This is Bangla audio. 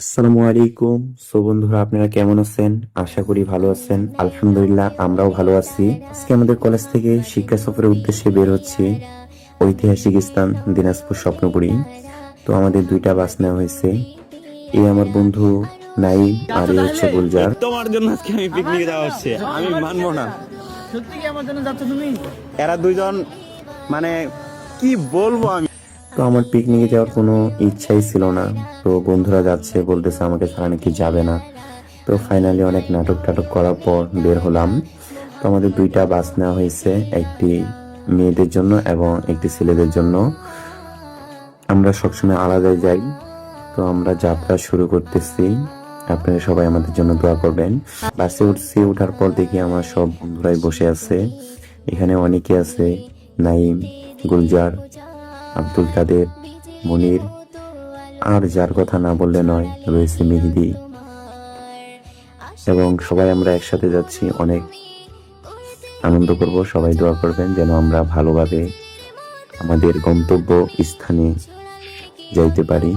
আসসালামু আলাইকুম। সো বন্ধুরা আপনারা কেমন আছেন? আশা করি ভালো আছেন। আলহামদুলিল্লাহ আমরাও ভালো আছি। আজকে আমাদের কলেজ থেকে শিক্ষা সফরের উদ্দেশ্যে বের হচ্ছে ঐতিহাসিক স্থান দিনাজপুর স্বপ্নপুরী। তো আমাদের দুইটা বাস নেওয়া হয়েছে। এই আমার বন্ধু নাইম আর এই হচ্ছে গুলজার। তোমার জন্য আজকে আমি পিকনিকে যাওয়া হচ্ছে। আমি মানবো না। সত্যি কি আমার জন্য যাচ্ছ তুমি? এরা দুইজন মানে কি বলব আমি? তো আমার পিকনিকে যাওয়ার কোনো ইচ্ছাই ছিল না। তো বন্ধুরা যাচ্ছে, বলতেছে আমাকে ছাড়া নাকি যাবে না। তো ফাইনালি অনেক নাটক টাটক করার পর বের হলাম। তো আমাদের দুইটা বাস নেওয়া হয়েছে, একটি মেয়েদের জন্য এবং একটি ছেলেদের জন্য। আমরা সবসময় আলাদাই যাই। তো আমরা যাত্রা শুরু করতেছি। আপনারা সবাই আমাদের জন্য দোয়া করবেন। বাসে উঠছি ওঠার পর দেখি আমার সব বন্ধুরাই বসে আছে। এখানে অনেকে আছে, নাইম, গুলজার আব্দুল কাদের, মনির। আর যার কথা না বললে নয়, রয়েছে মেহেদি। এবং সবাই আমরা একসাথে যাচ্ছি অনেক। আনন্দ করব, সবাই দোয়া করবেন যেন আমরা ভালোভাবে আমাদের গন্তব্য স্থানে যাইতে পারি।